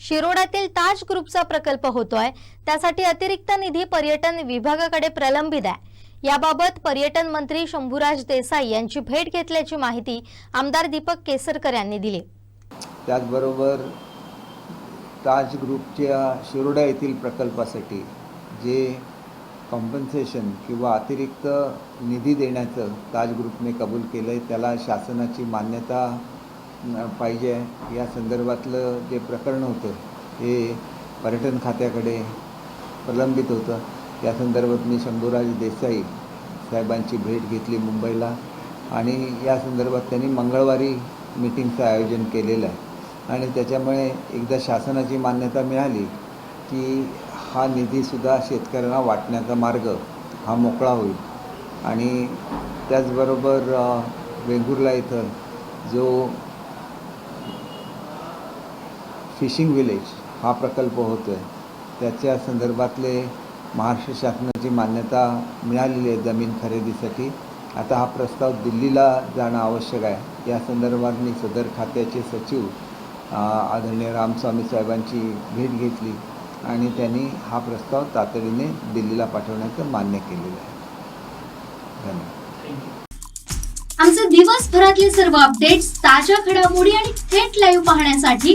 शिरोड्यातील ताज ग्रुपचा प्रकल्प होतोय. त्यासाठी अतिरिक्त निधी पर्यटन विभागाकडे प्रलंबित आहे. याबाबत पर्यटन मंत्री शंभूराज देसाई यांची भेट घेतल्याची माहिती आमदार दीपक केसरकर यांनी दिली. त्याचबरोबर ताज ग्रुपच्या शिरोडा येथील प्रकल्पासाठी जे कॉम्पन्सेशन किंवा अतिरिक्त निधी देण्याचं ताज ग्रुपने कबूल केलं आहे त्याला शासनाची मान्यता पाहिजे. या संदर्भातलं जे प्रकरण होतं हे पर्यटन खात्याकडे प्रलंबित होतं. या संदर्भात मी शंभूराज देसाई साहेबांची भेट घेतली मुंबईला आणि या संदर्भात त्यांनी मंगळवारी मिटिंगचं आयोजन केलेलं आहे. आणि त्याच्यामुळे एकदा शासनाची मान्यता मिळाली की हा निधीसुद्धा शेतकऱ्यांना वाटण्याचा मार्ग हा मोकळा होईल. आणि त्याचबरोबर वेंगुर्ला इथं जो फिशिंग विलेज हा प्रकल्प होतो आहे त्याच्या संदर्भातले महाराष्ट्र शासनाची मान्यता मिळालेली आहे जमीन खरेदीसाठी. आता हा प्रस्ताव दिल्लीला जाणं आवश्यक आहे. या संदर्भात मी सदर खात्याचे सचिव आदरणीय रामस्वामी साहेबांची भेट घेतली आणि त्यांनी हा प्रस्ताव तातडीने दिल्लीला पाठवण्याचं मान्य केलेलं आहे. धन्यवाद. आमचे दिवसभरातले सर्व अपडेट्स ताज्या घडामोडी आणि थेट लाईव्ह पाहण्यासाठी